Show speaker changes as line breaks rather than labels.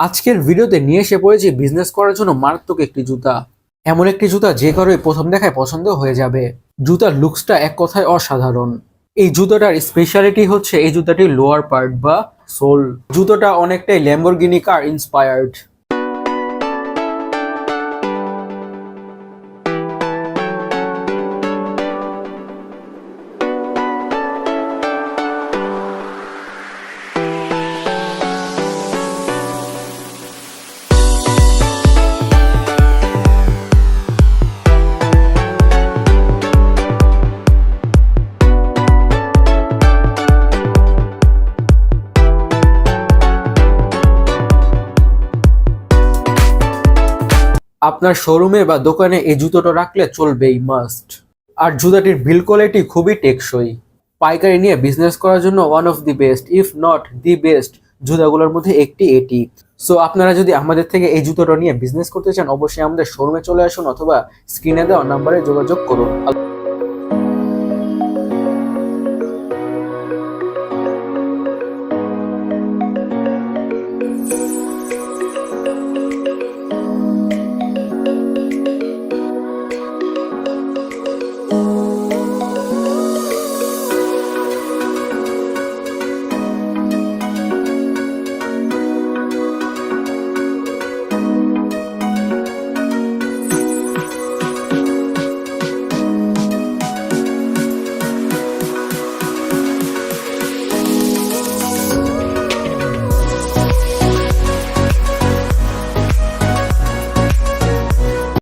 আজকের ভিডিওতে নিয়ে এসে পড়েছি বিজনেস করার জন্য মারাত্মক একটি জুতা। এমন একটি জুতা যে কারোই প্রথম দেখায় পছন্দ হয়ে যাবে। জুতার লুকসটা এক কথায় অসাধারণ। এই জুতোটার স্পেশালিটি হচ্ছে এই জুতাটি লোয়ার পার্ট বা সোল জুতোটা অনেকটাই ল্যাম্বরগিনি কার ইন্সপায়ার্ড আপনার শোরুমে বা দোকানে এই জুতোটা রাখলে চলবেই মাস্ট আর জুতাটির বিল কোয়ালিটি খুবই টেকসই। পাইকারি নিয়ে বিজনেস করার জন্য one of the best if not the best জুতাগুলোর মধ্যে একটি এটি। সো আপনারা যদি আমাদের থেকে এই জুতোটা নিয়ে বিজনেস করতে চান, অবশ্যই আমাদের শোরুমে চলে আসুন অথবা স্ক্রিনে দেওয়া নাম্বারে যোগাযোগ করুন।